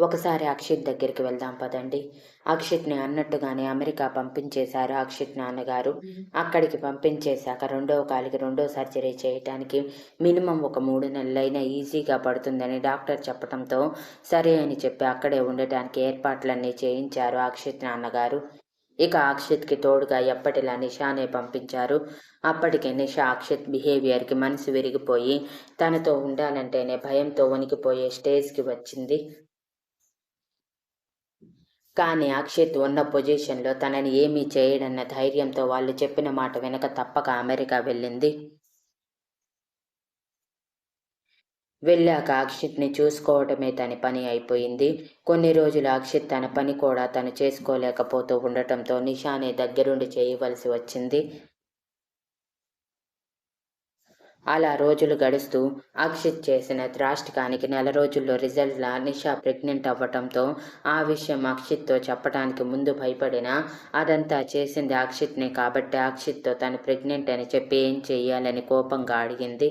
ఒకసారి అక్షిత్ దగ్గరికి వెళ్దాం పదండి. అక్షిత్ని అన్నట్టుగానే అమెరికా పంపించేశారు అక్షిత్ నాన్నగారు. అక్కడికి పంపించేశాక రెండవ కాలికి రెండో సర్జరీ చేయటానికి మినిమం ఒక మూడు నెలలైనా ఈజీగా పడుతుందని డాక్టర్ చెప్పడంతో సరే అని చెప్పి అక్కడే ఉండటానికి ఏర్పాట్లన్నీ చేయించారు అక్షిత్ నాన్నగారు. ఇక అక్షిత్కి తోడుగా ఎప్పటిలా నిషానే పంపించారు. అప్పటికే నిషా అక్షిత్ బిహేవియర్కి మనసు విరిగిపోయి తనతో ఉండాలంటేనే భయంతో వణికిపోయే స్టేజ్కి వచ్చింది. కానీ అక్షిత్ ఉన్న పొజిషన్లో తనని ఏమీ చేయడన్న ధైర్యంతో వాళ్ళు చెప్పిన మాట వెనక తప్పక అమెరికా వెళ్ళింది. వెళ్ళాక అక్షిత్ని చూసుకోవటమే తన పని అయిపోయింది. కొన్ని రోజులు అక్షిత్ తన పని కూడా తను చేసుకోలేకపోతూ ఉండటంతో నిషానే దగ్గరుండి చేయవలసి వచ్చింది. అలా రోజులు గడుస్తూ అక్షిత్ చేసిన త్రాష్టికానికి నెల రోజుల్లో రిజల్ట్లా నిషా ప్రెగ్నెంట్ అవ్వటంతో ఆ విషయం అక్షిత్తో చెప్పడానికి ముందు భయపడినా అదంతా చేసింది అక్షిత్నే కాబట్టి అక్షిత్తో తను ప్రెగ్నెంట్ అని చెప్పి ఏం చెయ్యాలని కోపంగా అడిగింది.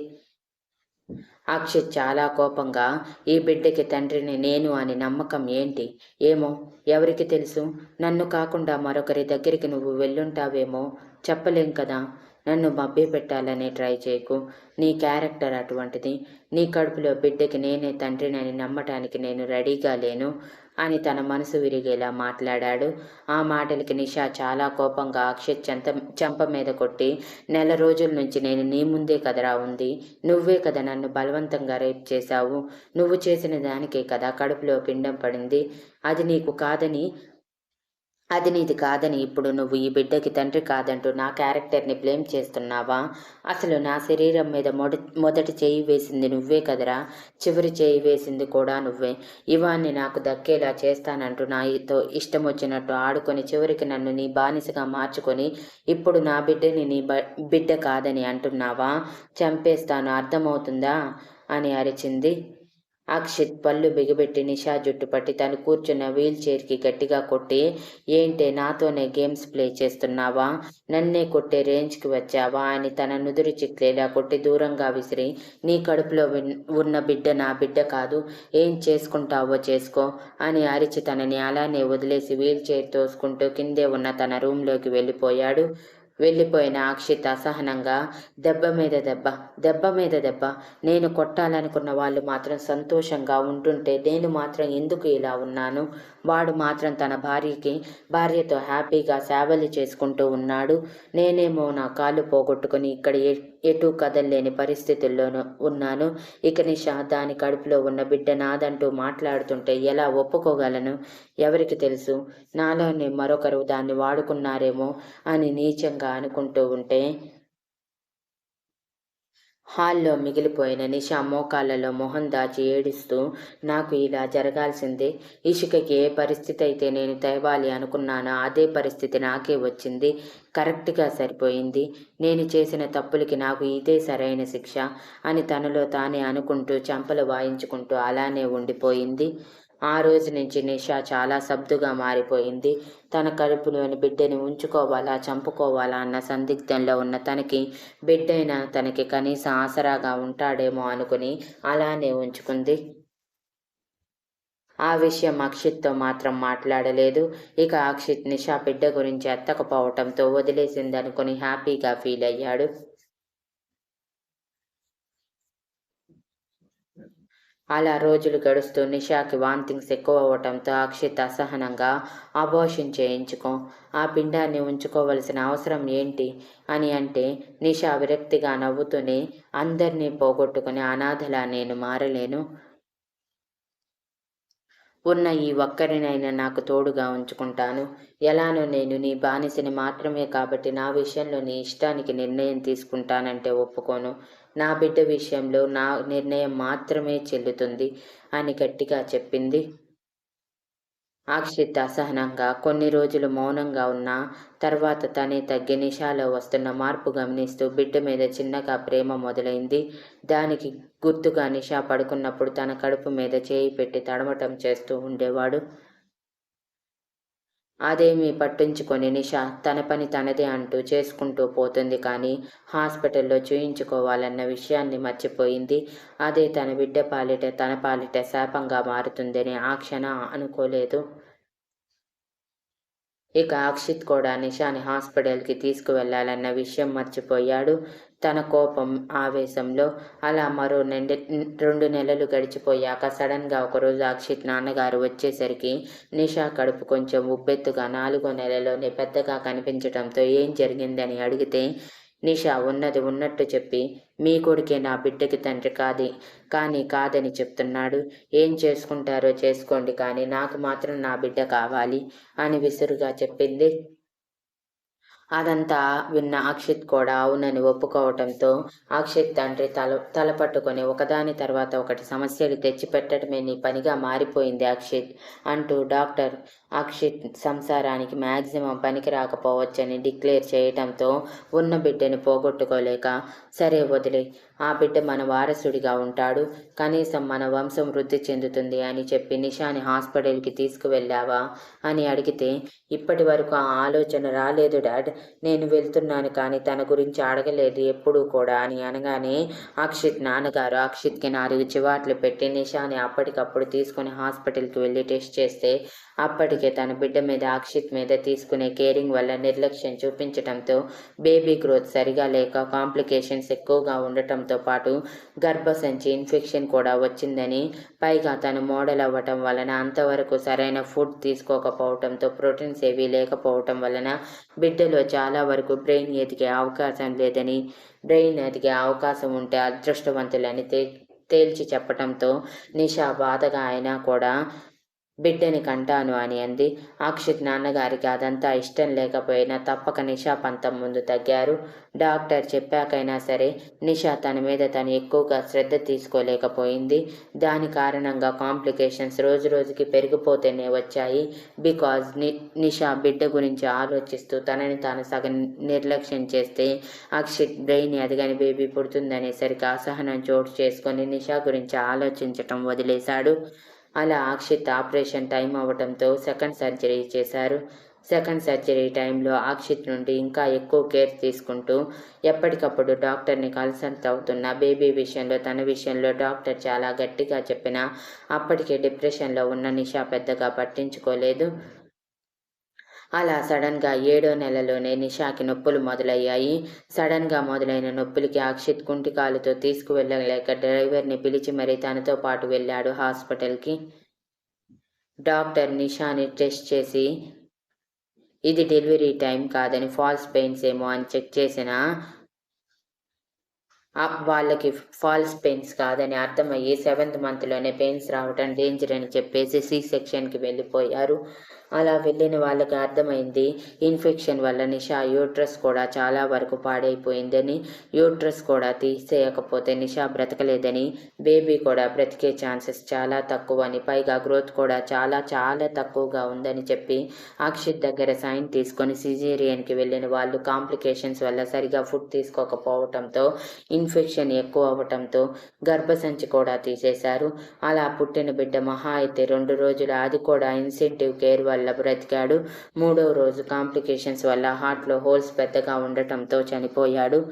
అక్షిత్ చాలా కోపంగా ఈ బిడ్డకి తండ్రిని నేను అని నమ్మకం ఏంటి? ఏమో ఎవరికి తెలుసు? నన్ను కాకుండా మరొకరి దగ్గరికి నువ్వు వెళ్ళుంటావేమో చెప్పలేం కదా? నన్ను మభ్య పెట్టాలని ట్రై చేయకు. నీ క్యారెక్టర్ అటువంటిది. నీ కడుపులో బిడ్డకి నేనే తండ్రినని నమ్మటానికి నేను రెడీగా లేను అని తన మనసు విరిగేలా మాట్లాడాడు. ఆ మాటలకి నిషా చాలా కోపంగా అక్షయ్ చెంత చెంప మీద కొట్టి నెల రోజుల నుంచి నేను నీ ముందే కదరా ఉంది. నువ్వే కదా నన్ను బలవంతంగా రేప్ చేశావు. నువ్వు చేసిన దానికే కదా కడుపులో పిండం పడింది. అది నీకు కాదని అది నీది కాదని ఇప్పుడు నువ్వు ఈ బిడ్డకి తండ్రి కాదంటూ నా క్యారెక్టర్ని బ్లేమ్ చేస్తున్నావా? అసలు నా శరీరం మీద మొద మొదటి చేయి వేసింది నువ్వే కదరా? చివరి చేయి వేసింది కూడా నువ్వే. ఇవాన్ని నాకు దక్కేలా చేస్తానంటూ నాతో ఇష్టం వచ్చినట్టు ఆడుకొని చివరికి నన్ను నీ బానిసగా మార్చుకొని ఇప్పుడు నా బిడ్డని నీ బిడ్డ కాదని అంటున్నావా? చంపేస్తాను. అర్థమవుతుందా? అని అరిచింది. అక్షిత్ పళ్ళు బిగబెట్టి నిషా జుట్టు పట్టి తను కూర్చున్న వీల్ చైర్కి గట్టిగా కొట్టి ఏంటే నాతోనే గేమ్స్ ప్లే చేస్తున్నావా? నన్నే కొట్టే రేంజ్కి వచ్చావా? అని తన నుదురు చిక్లేలా కొట్టి దూరంగా విసిరి నీ కడుపులో ఉన్న బిడ్డ నా బిడ్డ కాదు. ఏం చేసుకుంటావో చేసుకో అని అరిచి తనని అలానే వదిలేసి వీల్ చైర్ తోసుకుంటూ కిందే ఉన్న తన రూమ్లోకి వెళ్ళిపోయాడు. వెళ్ళిపోయిన అక్షిత్ అసహనంగా దెబ్బ మీద దెబ్బ దెబ్బ మీద దెబ్బ నేను కొట్టాలనుకున్న వాళ్ళు మాత్రం సంతోషంగా ఉంటుంటే నేను మాత్రం ఎందుకు ఇలా ఉన్నాను? వాడు మాత్రం తన భార్యకి భార్యతో హ్యాపీగా సేవలు చేసుకుంటూ ఉన్నాడు. నేనేమో నా కాళ్ళు పోగొట్టుకుని ఇక్కడ ఎటు కదల్లేని పరిస్థితుల్లోనూ ఉన్నాను. ఇక నిషా దాని కడుపులో ఉన్న బిడ్డ నాదంటూ మాట్లాడుతుంటే ఎలా ఒప్పుకోగలను? ఎవరికి తెలుసు? నాలోనే మరొకరు దాన్ని వాడుకున్నారేమో అని నీచంగా అనుకుంటూ ఉంటే హాల్లో మిగిలిపోయిన నిషా మోకాళ్ళలో మొహం దాచి ఏడుస్తూ నాకు ఇలా జరగాల్సిందే. ఇషికకి ఏ పరిస్థితి అయితే నేను తేవాలి అనుకున్నానో అదే పరిస్థితి నాకే వచ్చింది. కరెక్ట్గా సరిపోయింది. నేను చేసిన తప్పులకి నాకు ఇదే సరైన శిక్ష అని తనలో తానే అనుకుంటూ చెంపలు వాయించుకుంటూ అలానే ఉండిపోయింది. ఆ రోజు నుంచి నిషా చాలా సబ్దుగా మారిపోయింది. తన కడుపులోని బిడ్డని ఉంచుకోవాలా చంపుకోవాలా అన్న సందిగ్ధంలో ఉన్న తనకి బిడ్డైనా తనకి కనీసం ఆసరాగా ఉంటాడేమో అనుకుని అలానే ఉంచుకుంది. ఆ విషయం అక్షిత్తో మాత్రం మాట్లాడలేదు. ఇక అక్షిత్ నిషా బిడ్డ గురించి ఎత్తకపోవటంతో వదిలేసిందనుకుని హ్యాపీగా ఫీల్ అయ్యాడు. అలా రోజులు గడుస్తూ నిషాకి వాంతింగ్స్ ఎక్కువ అవ్వటంతో అక్షిత్ అసహనంగా అబోషన్ చేయించుకో ఆ పిండాన్ని ఉంచుకోవలసిన అవసరం ఏంటి? అని అంటే నిషా విరక్తిగా నవ్వుతూనే అందరినీ పోగొట్టుకుని అనాథలా నేను మారలేను. ఉన్న ఈ ఒక్కరినైనా నాకు తోడుగా ఉంచుకుంటాను. ఎలానో నేను నీ బానిసని మాత్రమే కాబట్టి నా విషయంలో నీ ఇష్టానికి నిర్ణయం తీసుకుంటానంటే ఒప్పుకోను. నా బిడ్డ విషయంలో నా నిర్ణయం మాత్రమే చెల్లుతుంది అని గట్టిగా చెప్పింది. అక్షిత్ అసహనంగా కొన్ని రోజులు మౌనంగా ఉన్న తర్వాత తనే తగ్గి నిషాలో వస్తున్న మార్పు గమనిస్తూ బిడ్డ మీద చిన్నగా ప్రేమ మొదలైంది. దానికి గుర్తుగా నిషా పడుకున్నప్పుడు తన కడుపు మీద చేయి పెట్టి తడమటం చేస్తూ ఉండేవాడు. అదేమీ పట్టించుకొని నిష తన పని తనదే అంటూ చేసుకుంటూ పోతుంది కానీ హాస్పిటల్లో చూయించుకోవాలన్న విషయాన్ని మర్చిపోయింది. అదే తన బిడ్డ పాలిట తన పాలిట శాపంగా మారుతుందని ఆ క్షణ అనుకోలేదు. ఇక అక్షిత్ కూడా నిషాని హాస్పిటల్కి తీసుకువెళ్ళాలన్న విషయం మర్చిపోయాడు. తన కోపం ఆవేశంలో అలా మరో నెండి రెండు నెలలు గడిచిపోయాక సడన్గా ఒకరోజు అక్షిత్ నాన్నగారు వచ్చేసరికి నిషా కడుపు కొంచెం ఉబ్బెత్తుగా నాలుగో నెలలోనే పెద్దగా కనిపించడంతో ఏం జరిగిందని అడిగితే నిషా ఉన్నది ఉన్నట్టు చెప్పి మీ కొడుకే నా బిడ్డకి తండ్రి కాది కానీ కాదని చెప్తున్నాడు. ఏం చేసుకుంటారో చేసుకోండి కానీ నాకు మాత్రం నా బిడ్డ కావాలి అని విసురుగా చెప్పింది. అదంతా విన్న అక్షిత్ కూడా అవునని ఒప్పుకోవటంతో అక్షిత్ తండ్రి తల తలపట్టుకొని ఒకదాని తర్వాత ఒకటి సమస్యలు తెచ్చిపెట్టడమే నీ పనిగా మారిపోయింది అక్షిత్ అంటూ డాక్టర్ అక్షిత్ సంసారానికి మ్యాక్సిమం పనికి రాకపోవచ్చని డిక్లేర్ చేయటంతో ఉన్న బిడ్డని పోగొట్టుకోలేక సరే వదిలే ఆ బిడ్డ మన వారసుడిగా ఉంటాడు. కనీసం మన వంశం వృద్ధి చెందుతుంది అని చెప్పి నిషాని హాస్పిటల్కి తీసుకువెళ్ళావా అని అడిగితే ఇప్పటి వరకు ఆ ఆలోచన రాలేదు డాడ్. నేను వెళ్తున్నాను కానీ తన గురించి అడగలేదు ఎప్పుడూ కూడా అని అనగానే అక్షిత్ నాన్నగారు అక్షిత్కి నాలుగు చివాట్లు పెట్టి నిషాని అప్పటికప్పుడు తీసుకుని హాస్పిటల్కి వెళ్ళి టెస్ట్ చేస్తే అప్పటికే తన బిడ్డ మీద అక్షిత్ మీద తీసుకునే కేరింగ్ వల్ల నిర్లక్ష్యం చూపించడంతో బేబీ గ్రోత్ సరిగా లేక కాంప్లికేషన్స్ ఎక్కువగా ఉండటంతో పాటు గర్భసంచి ఇన్ఫెక్షన్ కూడా వచ్చిందని పైగా తను మోడల్ అవ్వటం వలన అంతవరకు సరైన ఫుడ్ తీసుకోకపోవటంతో ప్రోటీన్స్ ఏవీ లేకపోవటం వలన బిడ్డలో చాలా వరకు బ్రెయిన్ ఎదిగే అవకాశం లేదని బ్రెయిన్ ఎదిగే అవకాశం ఉంటే అదృష్టవంతులని తే తేల్చి చెప్పటంతో నిషా బాధగా అయినా కూడా బిడ్డని కంటాను అని అంది. అక్షిత్ నాన్నగారికి అదంతా ఇష్టం లేకపోయినా తప్పక నిషా పంతం ముందు తగ్గారు. డాక్టర్ చెప్పాకైనా సరే నిషా తన మీద తను ఎక్కువగా శ్రద్ధ తీసుకోలేకపోయింది. దాని కారణంగా కాంప్లికేషన్స్ రోజు రోజుకి పెరిగిపోతూనే వచ్చాయి. బికాజ్ని నిషా బిడ్డ గురించి ఆలోచిస్తూ తనని తాను సగం నిర్లక్ష్యం చేస్తే అక్షిత్ బ్రెయిన్ ఎదగని బేబీ పుడుతుందనేసరికి అసహనం చోటు చేసుకొని నిషా గురించి ఆలోచించటం వదిలేశాడు. అలా అక్షిత్ ఆపరేషన్ టైం అవ్వడంతో సెకండ్ సర్జరీ చేశారు. సెకండ్ సర్జరీ టైంలో అక్షిత్ నుండి ఇంకా ఎక్కువ కేర్ తీసుకుంటూ ఎప్పటికప్పుడు డాక్టర్ని కన్సల్ట్ అవుతున్న బేబీ విషయంలో తన విషయంలో డాక్టర్ చాలా గట్టిగా చెప్పినా అప్పటికే డిప్రెషన్లో ఉన్న నిషా పెద్దగా పట్టించుకోలేదు. అలా సడన్గా ఏడో నెలలోనే నిషాకి నొప్పులు మొదలయ్యాయి. సడన్గా మొదలైన నొప్పులకి అక్షిత్ కుంటికాలుతో తీసుకువెళ్ళలేక డ్రైవర్ని పిలిచి మరీ తనతో పాటు వెళ్ళాడు హాస్పిటల్కి. డాక్టర్ నిషాని టెస్ట్ చేసి ఇది డెలివరీ టైం కాదని ఫాల్స్ పెయిన్స్ ఏమో అని చెక్ చేసిన వాళ్ళకి ఫాల్స్ పెయిన్స్ కాదని అర్థమయ్యి సెవెంత్ మంత్లోనే పెయిన్స్ రావటం డేంజర్ అని చెప్పేసి సి సెక్షన్కి వెళ్ళిపోయారు. అలా వెళ్ళిన వాళ్ళకి అర్థమైంది. ఇన్ఫెక్షన్ వల్ల నిషా యూట్రస్ కూడా చాలా వరకు పాడైపోయిందని యూట్రస్ కూడా తీసేయకపోతే నిషా బ్రతకలేదని బేబీ కూడా బ్రతికే ఛాన్సెస్ చాలా తక్కువ అని పైగా గ్రోత్ కూడా చాలా చాలా తక్కువగా ఉందని చెప్పి అక్షిత్ దగ్గర సైన్ తీసుకొని సిజేరియన్కి వెళ్ళిన వాళ్ళు కాంప్లికేషన్స్ వల్ల సరిగా ఫుడ్ తీసుకోకపోవటంతో ఇన్ఫెక్షన్ ఎక్కువ అవ్వటంతో గర్భసంచి కూడా తీసేశారు. అలా పుట్టిన బిడ్డ మహా అయితే రెండు రోజులు అది కూడా ఇన్సెంటివ్ కేర్ వల్ల బ్రతికాడు. మూడవ రోజు కాంప్లికేషన్స్ వల్ల హార్ట్లో హోల్స్ పెద్దగా ఉండటంతో చనిపోయాడు.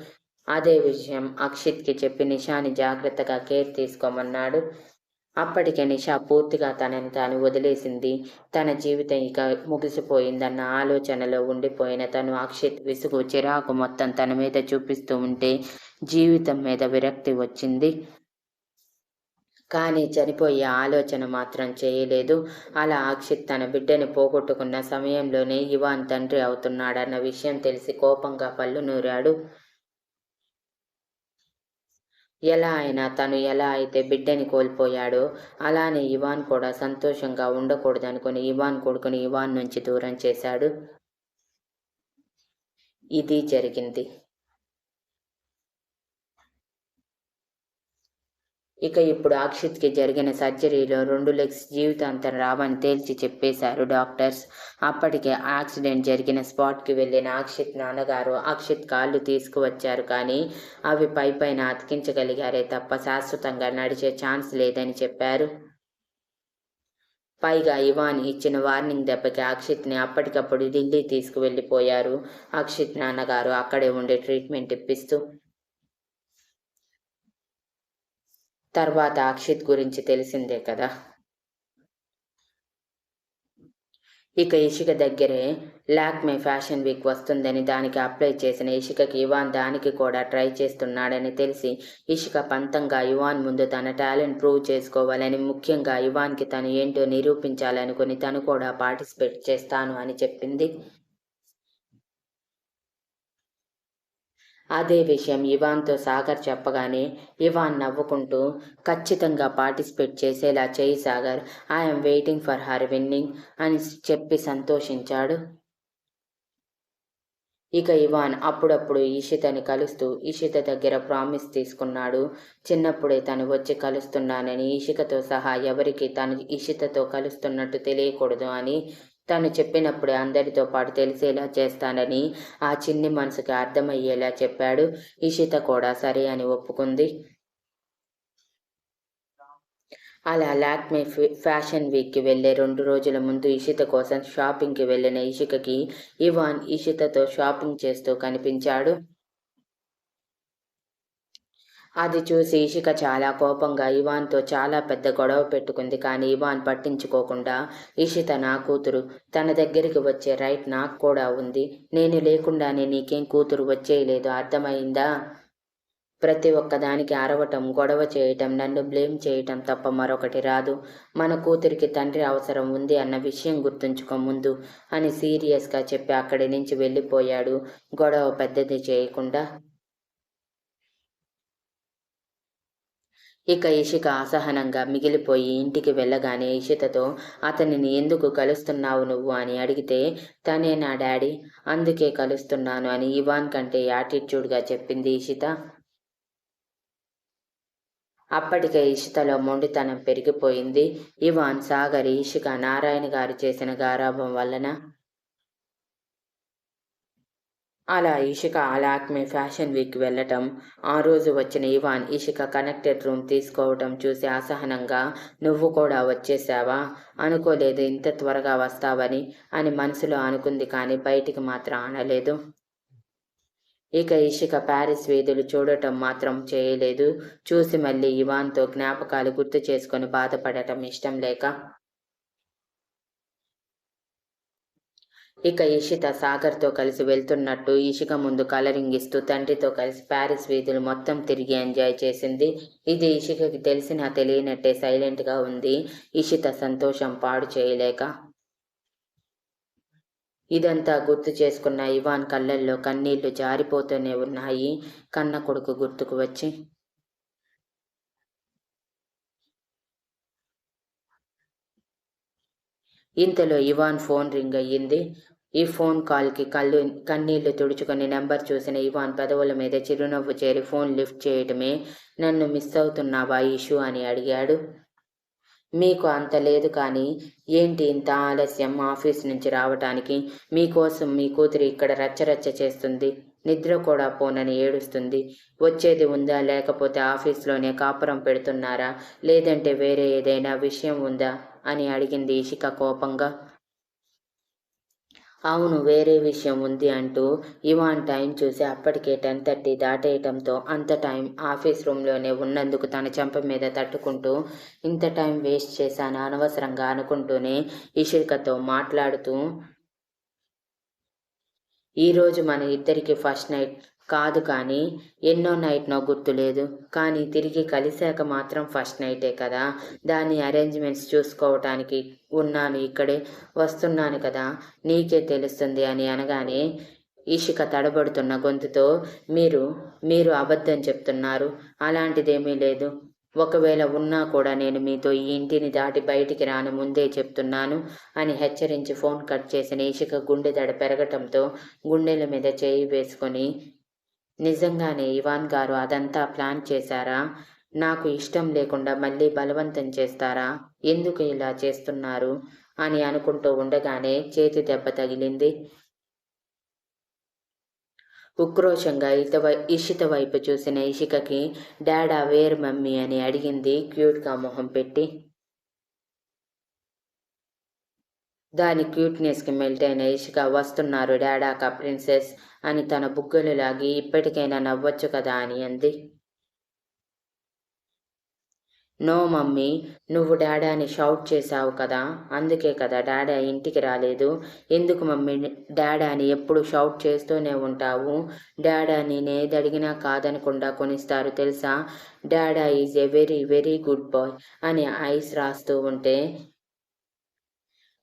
అదే విషయం అక్షిత్కి చెప్పి నిషాని జాగ్రత్తగా కేర్ తీసుకోమన్నాడు. అప్పటికే నిషా పూర్తిగా తనని తాను వదిలేసింది. తన జీవితం ఇక ముగిసిపోయిందన్న ఆలోచనలో ఉండిపోయిన తను అక్షిత్ విసుగు చిరాకు మొత్తం తన మీద చూపిస్తూ ఉంటే జీవితం మీద విరక్తి వచ్చింది. కానీ చనిపోయే ఆలోచన మాత్రం చేయలేదు. అలా అక్షిత్ తన బిడ్డని పోగొట్టుకున్న సమయంలోనే ఇవాన్ తండ్రి అవుతున్నాడన్న విషయం తెలిసి కోపంగా పళ్ళు నూరాడు. ఎలా అయినా తను ఎలా అయితే బిడ్డని కోల్పోయాడో అలానే ఇవాన్ కూడా సంతోషంగా ఉండకూడదనుకుని ఇవాన్ కొడుకుని ఇవాన్ నుంచి దూరం చేశాడు. ఇది జరిగింది. ఇక ఇప్పుడు అక్షిత్కి జరిగిన సర్జరీలో రెండు లెగ్స్ జీవితాంతం రావని తేల్చి చెప్పేశారు డాక్టర్స్. అప్పటికే యాక్సిడెంట్ జరిగిన స్పాట్కి వెళ్ళిన అక్షిత్ నాన్నగారు అక్షిత్ కాళ్ళు తీసుకువచ్చారు కానీ అవి పై పైన అతికించగలిగారే తప్ప శాశ్వతంగా నడిచే ఛాన్స్ లేదని చెప్పారు. పైగా ఇవాన్ ఇచ్చిన వార్నింగ్ దెబ్బకి అక్షిత్ని అప్పటికప్పుడు ఢిల్లీ తీసుకువెళ్ళిపోయారు. అక్షిత్ నాన్నగారు అక్కడే ఉండే ట్రీట్మెంట్ ఇప్పిస్తూ తర్వాత అక్షిత్ గురించి తెలిసిందే కదా. ఇక ఇషిక దగ్గరే లాక్మే ఫ్యాషన్ వీక్ వస్తుందని దానికి అప్లై చేసిన ఇషికకి ఇవాన్ దానికి కూడా ట్రై చేస్తున్నాడని తెలిసి ఇషిక పంతంగా ఇవాన్ ముందు తన టాలెంట్ ప్రూవ్ చేసుకోవాలని ముఖ్యంగా ఇవాన్కి తను ఏంటో నిరూపించాలనుకుని తను కూడా పార్టిసిపేట్ చేస్తాను అని చెప్పింది. అదే విషయం ఇవాన్తో సాగర్ చెప్పగానే ఇవాన్ నవ్వుకుంటూ ఖచ్చితంగా పార్టిసిపేట్ చేసేలా చేయి Sagar. I'm waiting for her winning అని చెప్పి సంతోషించాడు. ఇక ఇవాన్ అప్పుడప్పుడు ఈషితని కలుస్తూ ఈషిత దగ్గర ప్రామిస్ తీసుకున్నాడు. చిన్నప్పుడే తను వచ్చి కలుస్తున్నానని ఈషికతో సహా ఎవరికి తను ఈషితతో కలుస్తున్నట్టు తెలియకూడదు అని తను చెప్పినప్పుడే అందరితో పాటు తెలిసేలా చేస్తానని ఆ చిన్ని మనసుకి అర్థమయ్యేలా చెప్పాడు. ఇషిత కూడా సరే అని ఒప్పుకుంది. అలా లాక్మే ఫ్యాషన్ వీక్కి వెళ్ళే రెండు రోజుల ముందు ఇషిత కోసం షాపింగ్కి వెళ్ళిన ఇషికకి ఇవాన్ ఇషితతో షాపింగ్ చేస్తూ కనిపించాడు. అది చూసి ఇషిక చాలా కోపంగా ఇవాన్తో చాలా పెద్ద గొడవ పెట్టుకుంది కానీ ఇవాన్ పట్టించుకోకుండా ఇషిత నా కూతురు తన దగ్గరికి వచ్చే రైట్ నాకు కూడా ఉంది. నేను లేకుండానే నీకేం కూతురు వచ్చేయలేదు అర్థమైందా? ప్రతి ఒక్కదానికి అరవటం గొడవ చేయటం నన్ను బ్లేమ్ చేయటం తప్ప మరొకటి రాదు. మన కూతురికి తండ్రి అవసరం ఉంది అన్న విషయం గుర్తుంచుకో ముందు అని సీరియస్గా చెప్పి అక్కడి నుంచి వెళ్ళిపోయాడు. గొడవ పెద్దది చేయకుండా ఇక ఇషిక అసహనంగా మిగిలిపోయి ఇంటికి వెళ్ళగానే ఇషితతో అతనిని ఎందుకు కలుస్తున్నావు నువ్వు? అని అడిగితే తనే నా డాడీ? అందుకే కలుస్తున్నాను అని ఇవాన్ కంటే యాటిట్యూడ్గా చెప్పింది ఇషిత. అప్పటికే ఇషితలో మొండితనం పెరిగిపోయింది. ఇవాన్ సాగర్ ఇషిక నారాయణ గారు చేసిన గారాభం వలన అలా ఇషిక అలాక్మే ఫ్యాషన్ వీక్ వెళ్ళటం ఆ రోజు వచ్చిన ఇవాన్ ఇషిక కనెక్టెడ్ రూమ్ తీసుకోవటం చూసి అసహనంగా నువ్వు కూడా వచ్చేసావా? అనుకోలేదు ఇంత త్వరగా వస్తావని అని మనసులో అనుకుంది కానీ బయటికి మాత్రం అనలేదు ఇక ఇషిక ప్యారిస్ వీధులు చూడటం మాత్రం చేయలేదు. చూసి మళ్ళీ ఇవాన్తో జ్ఞాపకాలు గుర్తు చేసుకొని బాధపడటం ఇష్టం లేక ఇక ఇషిత సాగర్తో కలిసి వెళ్తున్నట్టు ఇషిక ముందు కలరింగ్ ఇస్తూ తండ్రితో కలిసి ప్యారిస్ వీధులు మొత్తం తిరిగి ఎంజాయ్ చేసింది. ఇది ఇషికకి తెలిసినా తెలియనట్టే సైలెంట్గా ఉంది. ఇషిత సంతోషం పాడు చేయలేక ఇదంతా గుర్తు చేసుకున్న ఇవాన్ కళ్ళల్లో కన్నీళ్ళు జారిపోతూనే ఉన్నాయి. కన్న కొడుకు గుర్తుకు వచ్చి ఇంతలో ఇవాన్ ఫోన్ రింగ్ అయ్యింది. ఈ ఫోన్ కాల్కి కళ్ళు కన్నీళ్ళు తుడుచుకొని నెంబర్ చూసిన ఇవాన్ పెదవుల మీద చిరునవ్వు చేరి ఫోన్ లిఫ్ట్ చేయటమే నన్ను మిస్ అవుతున్నావా ఇషు అని అడిగాడు. మీకు అంత లేదు కానీ ఏంటి ఇంత ఆలస్యం ఆఫీస్ నుంచి రావటానికి? మీకోసం మీ కూతురు ఇక్కడ రచ్చరచ్చ చేస్తుంది. నిద్ర కూడా పోనని ఏడుస్తుంది. వచ్చేది ఉందా లేకపోతే ఆఫీస్లోనే కాపురం పెడుతున్నారా? లేదంటే వేరే ఏదైనా విషయం ఉందా? అని అడిగింది ఇషిక కోపంగా. అవును వేరే విషయం ఉంది అంటూ ఇవాన్ టైం చూసి అప్పటికే టెన్ థర్టీ దాటేయటంతో అంత టైం ఆఫీస్ రూమ్లోనే ఉన్నందుకు తన చెంప మీద తట్టుకుంటూ ఇంత టైం వేస్ట్ చేశాను అనవసరంగా అనుకుంటూనే ఇషికతో మాట్లాడుతూ ఈరోజు మన ఇద్దరికి ఫస్ట్ నైట్ కాదు కానీ ఎన్నో నైట్నో గుర్తులేదు. కానీ తిరిగి కలిశాక మాత్రం ఫస్ట్ నైటే కదా. దాని అరేంజ్మెంట్స్ చూసుకోవటానికి ఉన్నాను ఇక్కడే వస్తున్నాను కదా. నీకే తెలుస్తుంది అని అనగానే ఇషిక తడబడుతున్న గొంతుతో మీరు మీరు అబద్ధం చెప్తున్నారు. అలాంటిదేమీ లేదు. ఒకవేళ ఉన్నా కూడా నేను మీతో ఈ ఇంటిని దాటి బయటికి రాను ముందే చెప్తున్నాను అని హెచ్చరించి ఫోన్ కట్ చేసిన ఇషిక గుండె దడ పెరగటంతో గుండెల మీద చేయి వేసుకొని నిజంగానే ఇవాన్ గారు అదంతా ప్లాన్ చేశారా? నాకు ఇష్టం లేకుండా మళ్ళీ బలవంతం చేస్తారా? ఎందుకు ఇలా చేస్తున్నారు? అని అనుకుంటూ ఉండగానే చేతి దెబ్బ తగిలింది. ఉక్రోషంగా ఇత ఇషిత వైపు చూసిన ఇషికకి డాడా వేర్ మమ్మీ అని అడిగింది క్యూట్గా మొహం పెట్టి. దాని క్యూట్నెస్కి మెల్ట్ అయిన ఇషిక వస్తున్నారు డాడాక ప్రిన్సెస్ అని తన బుగ్గలు లాగి ఇప్పటికైనా నవ్వొచ్చు కదా అని అంది. నో మమ్మీ నువ్వు డాడాని షౌట్ చేశావు కదా అందుకే కదా డాడా ఇంటికి రాలేదు. ఎందుకు మమ్మీ డాడాని ఎప్పుడు షౌట్ చేస్తూనే ఉంటావు? డాడాని నేదడిగినా కాదనకుండా కొనిస్తారు తెలుసా? Dada is a very very good boy అని ఐస్ రాస్తూ ఉంటే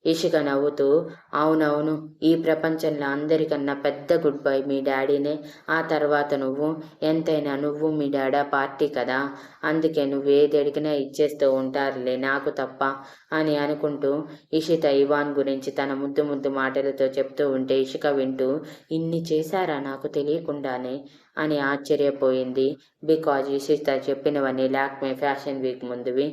ఇషిక నవ్వుతూ అవునవును ఈ ప్రపంచంలో అందరికన్నా పెద్ద గుడ్ బై మీ డాడీనే. ఆ తర్వాత నువ్వు ఎంతైనా నువ్వు మీ డాడా పార్టీ కదా. అందుకే నువ్వు ఏది అడిగినా ఇచ్చేస్తూ ఉంటారులే నాకు తప్ప అని అనుకుంటూ ఇషిత ఇవాన్ గురించి తన ముద్దు ముద్దు మాటలతో చెప్తూ ఉంటే ఇషిక వింటూ ఇన్ని చేశారా నాకు తెలియకుండానే? అని ఆశ్చర్యపోయింది. బికాజ్ ఇషిత చెప్పినవన్నీ లాక్మే ఫ్యాషన్ వీక్ ముందువి.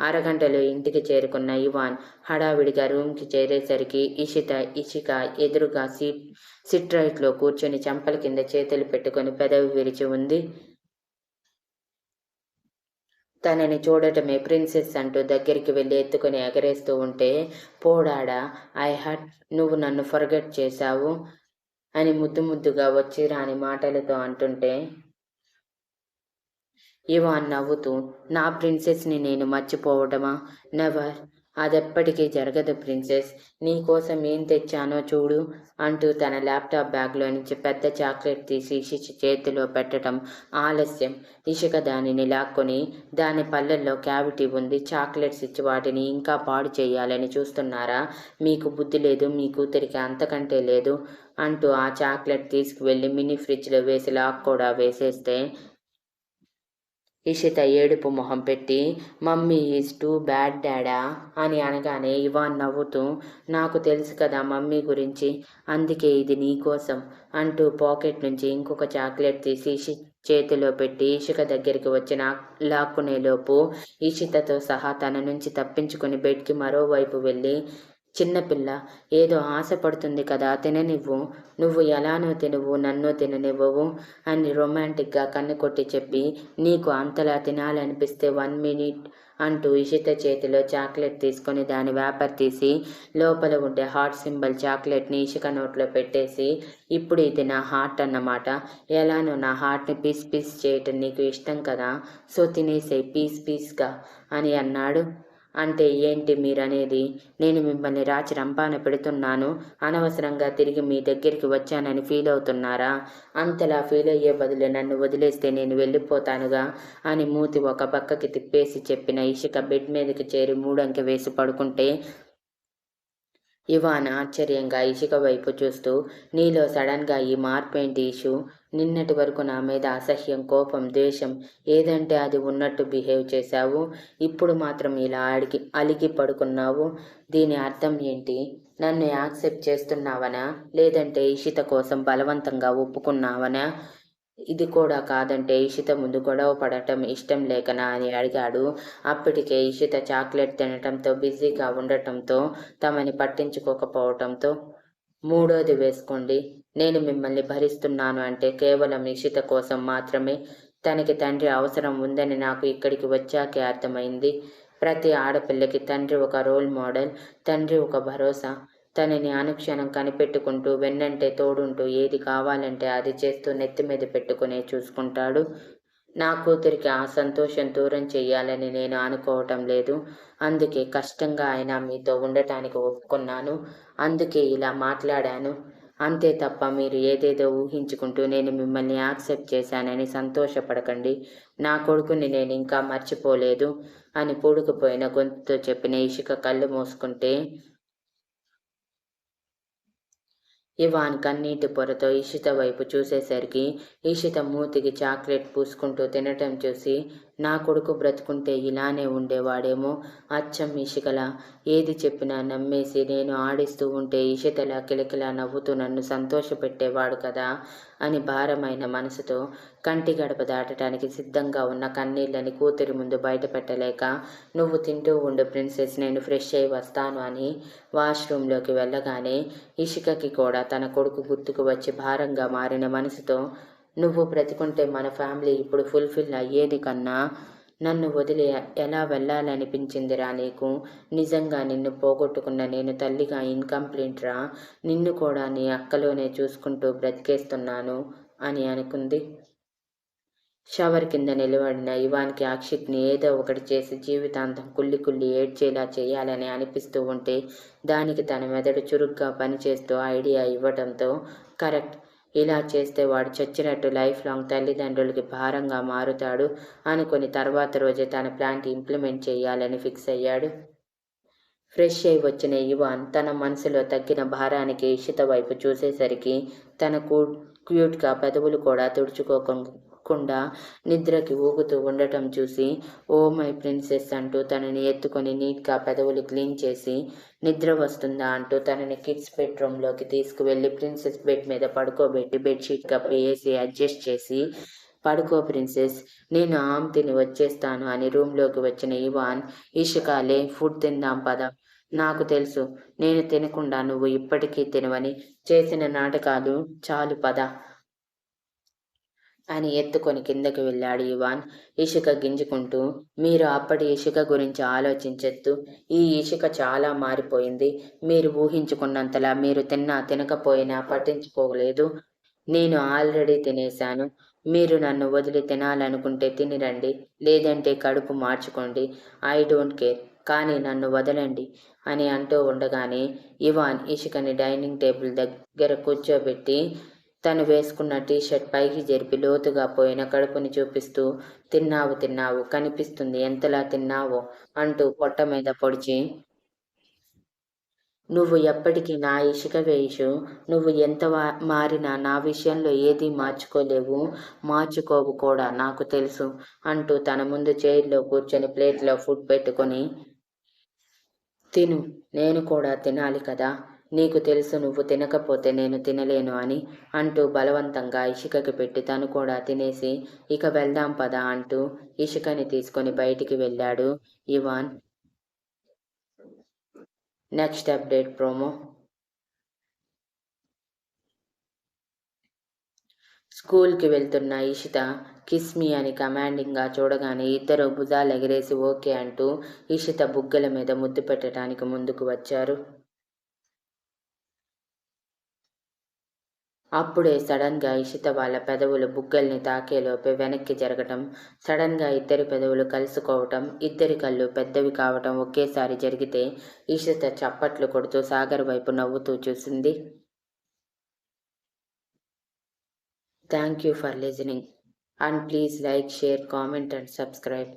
అరగంటలో ఇంటికి చేరుకున్న ఇవాన్ హడావిడిగా రూమ్కి చేరేసరికి ఇషిత ఇషిక ఎదురుగా సీట్ సిట్ రైట్లో కూర్చొని చెంపల కింద చేతులు పెట్టుకొని పెదవి విరిచి ఉంది. తనని చూడటమే ప్రిన్సెస్ అంటూ దగ్గరికి వెళ్ళి ఎత్తుకొని ఎగరేస్తూ ఉంటే పోడాడా ఐ హట్ నువ్వు నన్ను ఫర్గెట్ చేశావు అని ముద్దు ముద్దుగా వచ్చి రాని మాటలతో అంటుంటే ఇవాన్ నవ్వుతూ నా ప్రిన్సెస్ని నేను మర్చిపోవటమా? నెవర్ అదెప్పటికీ జరగదు ప్రిన్సెస్. నీకోసం ఏం తెచ్చానో చూడు అంటూ తన ల్యాప్టాప్ బ్యాగ్లో నుంచి పెద్ద చాక్లెట్ తీసి ఇషిక చేతిలో పెట్టడం ఆలస్యం. ఇషిక దానిని లాక్కొని దాని పళ్ళల్లో క్యావిటీ ఉంది చాక్లెట్స్ ఇచ్చి వాటిని ఇంకా పాడు చేయాలని చూస్తున్నారా? మీకు బుద్ధి లేదు మీ కూతురికి అంతకంటే లేదు అంటూ ఆ చాక్లెట్ తీసుకువెళ్ళి మినీ ఫ్రిడ్జ్లో వేసి లాక్ కూడా వేసేస్తే ఇషిత ఏడుపు మొహం పెట్టి మమ్మీ ఈజ్ టూ బ్యాడ్ డాడా అని అనగానే ఇవాన్ నవ్వుతూ నాకు తెలుసు కదా మమ్మీ గురించి అందుకే ఇది నీకోసం అంటూ పాకెట్ నుంచి ఇంకొక చాక్లెట్ తీసి ఇషి చేతిలో పెట్టి ఇషిక దగ్గరికి వచ్చిన లాక్కునేలోపు ఇషితతో సహా తన నుంచి తప్పించుకుని బెడ్కి మరోవైపు వెళ్ళి చిన్నపిల్ల ఏదో ఆశపడుతుంది కదా తిననివ్వు నువ్వు. ఎలానో తినవు నన్ను తిననివ్వవు అని రొమాంటిక్గా కన్ను కొట్టి చెప్పి నీకు అంతలా తినాలనిపిస్తే వన్ మినిట్ అంటూ ఇషిత చేతిలో చాక్లెట్ తీసుకొని దాని వేపర్ తీసి లోపల ఉండే హార్ట్ సింబల్ చాక్లెట్ని ఇషిక నోట్లో పెట్టేసి ఇప్పుడు ఇది నా హార్ట్ అన్నమాట. ఎలానో నా హార్ట్ని పీస్ పీస్ చేయటం నీకు ఇష్టం కదా సో తినేసే పీస్ పీస్గా అని అన్నాడు. అంటే ఏంటి మీరనేది? నేను మిమ్మల్ని రాచి రంపాన పెడుతున్నాను. అనవసరంగా తిరిగి మీ దగ్గరికి వచ్చానని ఫీల్ అవుతున్నారా? అంతలా ఫీల్ అయ్యే బదులు నన్ను వదిలేస్తే నేను వెళ్ళిపోతానుగా? అని మూతి ఒక పక్కకి తిప్పేసి చెప్పిన ఇషిక బెడ్ మీదకి చేరి మూడంకి వేసి పడుకుంటే ఇవాన్ ఆశ్చర్యంగా ఇషిక వైపు చూస్తూ నీలో సడన్గా ఈ మార్పు ఏంటి ఇషు? నిన్నటి వరకు నా మీద అసహ్యం కోపం ద్వేషం ఏదంటే అది ఉన్నట్టు బిహేవ్ చేశావు. ఇప్పుడు మాత్రం ఇలా అడిగి అలిగి పడుకున్నావు. దీని అర్థం ఏంటి? నన్ను యాక్సెప్ట్ చేస్తున్నావనా? లేదంటే ఇషిత కోసం బలవంతంగా ఒప్పుకున్నావనా? ఇది కూడా కాదంటే ఇషిత ముందు గొడవ పడటం ఇష్టం లేకనా అని అడిగాడు. అప్పటికే ఇషిత చాక్లెట్ తినటంతో బిజీగా ఉండటంతో తమని పట్టించుకోకపోవటంతో మూడోది వేసుకోండి. నేను మిమ్మల్ని భరిస్తున్నాను అంటే కేవలం ఇషిత కోసం మాత్రమే తనకి తండ్రి అవసరం ఉందని నాకు ఇక్కడికి వచ్చాకే అర్థమైంది. ప్రతి ఆడపిల్లకి తండ్రి ఒక రోల్ మోడల్ తండ్రి ఒక భరోసా. తనని అనుక్షణం కనిపెట్టుకుంటూ వెన్నంటే తోడుంటూ ఏది కావాలంటే అది చేస్తూ నెత్తి మీద పెట్టుకునే చూసుకుంటాడు. నా కూతురికి ఆ సంతోషం దూరం చెయ్యాలని నేను అనుకోవటం లేదు. అందుకే కష్టంగా అయినా మీతో ఉండటానికి ఒప్పుకున్నాను. అందుకే ఇలా మాట్లాడాను. అంతే తప్ప మీరు ఏదేదో ఊహించుకుంటూ నేను మిమ్మల్ని యాక్సెప్ట్ చేశానని సంతోషపడకండి. నా కొడుకుని నేను ఇంకా మర్చిపోలేదు అని పూడుకుపోయిన గొంతుతో చెప్పిన ఇషిక కళ్ళు మూసుకుంటే ఇవాన్ కన్నీటి పొరతో ఇషిత వైపు చూసేసరికి ఇషిత మూతికి చాక్లెట్ పూసుకుంటూ తినటం చూసి నా కొడుకు బ్రతుకుంటే ఇలానే ఉండేవాడేమో అచ్చం ఇషికలా. ఏది చెప్పినా నమ్మేసి నేను ఆడిస్తూ ఉంటే ఇషితలా కిలకిలా నవ్వుతూ నన్ను సంతోషపెట్టేవాడు కదా అని భారమైన మనసుతో కంటి గడప దాటడానికి సిద్ధంగా ఉన్న కన్నీళ్ళని కూతురి ముందు బయటపెట్టలేక నువ్వు తింటూ ఉండు ప్రిన్సెస్ నేను ఫ్రెష్ అయి వస్తాను అని వాష్రూమ్లోకి వెళ్ళగానే ఇషికకి కూడా తన కొడుకు గుర్తుకు వచ్చి భారంగా మారిన మనసుతో నువ్వు బ్రతికుంటే మన ఫ్యామిలీ ఇప్పుడు ఫుల్ఫిల్ అయ్యేది కన్నా నన్ను వదిలి ఎలా వెళ్ళాలనిపించిందిరా నీకు? నిజంగా నిన్ను పోగొట్టుకున్న నేను తల్లిగా ఇన్కంప్లీట్ రా. నిన్ను కూడా నీ అక్కలోనే చూసుకుంటూ బ్రతికేస్తున్నాను అని అనుకుంది. షవర్ కింద నిలబడిన ఇవాన్కి అక్షిత్ని ఏదో ఒకటి చేసి జీవితాంతం కుళ్ళి కుళ్ళి ఏడ్చేలా చేయాలని అనిపిస్తూ ఉంటే దానికి తన మెదడు చురుగ్గా పనిచేస్తూ ఐడియా ఇవ్వడంతో కరెక్ట్ ఇలా చేస్తే వాడు చచ్చినట్టు లైఫ్ లాంగ్ తల్లిదండ్రులకి భారంగా మారుతాడు అనుకుని తర్వాత రోజే తన ప్లాంట్ ఇంప్లిమెంట్ చేయాలని ఫిక్స్ అయ్యాడు. ఫ్రెష్ అయి వచ్చిన ఇవాన్ తన మనసులో తగ్గిన భారానికి ఇషిత వైపు చూసేసరికి తన క్యూట్గా పెదవులు కూడా తుడుచుకోకుండా నిద్రకి ఊగుతూ ఉండటం చూసి ఓ మై ప్రిన్సెస్ అంటూ తనని ఎత్తుకొని నీట్గా పెదవులు క్లీన్ చేసి నిద్ర వస్తుందా అంటూ తనని కిడ్స్ బెడ్రూమ్లోకి తీసుకువెళ్ళి ప్రిన్సెస్ బెడ్ మీద పడుకోబెట్టి బెడ్షీట్ కప్పి వేసి అడ్జస్ట్ చేసి పడుకో ప్రిన్సెస్ నేను ఆమ్ తిని వచ్చేస్తాను అని రూమ్లోకి వచ్చిన ఇవాన్ ఇషికాలే ఫుడ్ తిందాం పద. నాకు తెలుసు నేను తినకుండా నువ్వు ఇప్పటికీ తినవని. చేసిన నాటకాలు చాలు పద. అని ఎత్తుకొని కిందకి వెళ్ళాడు ఇవాన్. ఇసుక గింజుకుంటూ మీరు అప్పటి ఇసుక గురించి ఆలోచించొద్దు. ఈ ఇసుక చాలా మారిపోయింది. మీరు ఊహించుకున్నంతలా మీరు తిన్నా తినకపోయినా పట్టించుకోలేదు. నేను ఆల్రెడీ తినేశాను. మీరు నన్ను వదిలి తినాలనుకుంటే తినిరండి. లేదంటే కడుపు మార్చుకోండి. I don't care. కానీ నన్ను వదలండి అని అంటూ ఉండగానే ఇవాన్ ఇషికని డైనింగ్ టేబుల్ దగ్గర కూర్చోబెట్టి తను వేసుకున్న టీషర్ట్ పైకి జరిపి లోతుగా పోయిన కడుపుని చూపిస్తూ తిన్నావు తిన్నావు కనిపిస్తుంది ఎంతలా తిన్నావో అంటూ పొట్ట మీద పొడిచి నువ్వు ఎప్పటికీ నా ఇసుక వేయు నువ్వు ఎంత మారినా నా విషయంలో ఏదీ మార్చుకోలేవు మార్చుకోవు కూడా నాకు తెలుసు అంటూ తన ముందు చైర్లో కూర్చొని ప్లేట్లో ఫుడ్ పెట్టుకొని తిను నేను కూడా తినాలి కదా నీకు తెలుసు నువ్వు తినకపోతే నేను తినలేను అని అంటూ బలవంతంగా ఇషికకి పెట్టి తను కూడా తినేసి ఇక వెళ్దాం పదా అంటూ ఇషికని తీసుకొని బయటికి వెళ్ళాడు ఇవాన్. Next update promo. స్కూల్కి వెళ్తున్న ఇషిత కిస్మి అని కమాండింగ్గా చూడగానే ఇద్దరు భుజాలు ఎగిరేసి ఓకే అంటూ ఇషిత బుగ్గల మీద ముద్దు పెట్టడానికి ముందుకు వచ్చారు. అప్పుడే సడన్గా ఇషిత వాళ్ళ పెదవులు బుగ్గల్ని తాకేలోపే వెనక్కి జరగటం సడన్గా ఇద్దరి పెదవులు కలుసుకోవటం ఇద్దరి కళ్ళు పెద్దవి కావటం ఒకేసారి జరిగితే ఇషిత చప్పట్లు కొడుతూ సాగర్ వైపు నవ్వుతూ చూసింది. Thank you for listening and please like share comment and subscribe.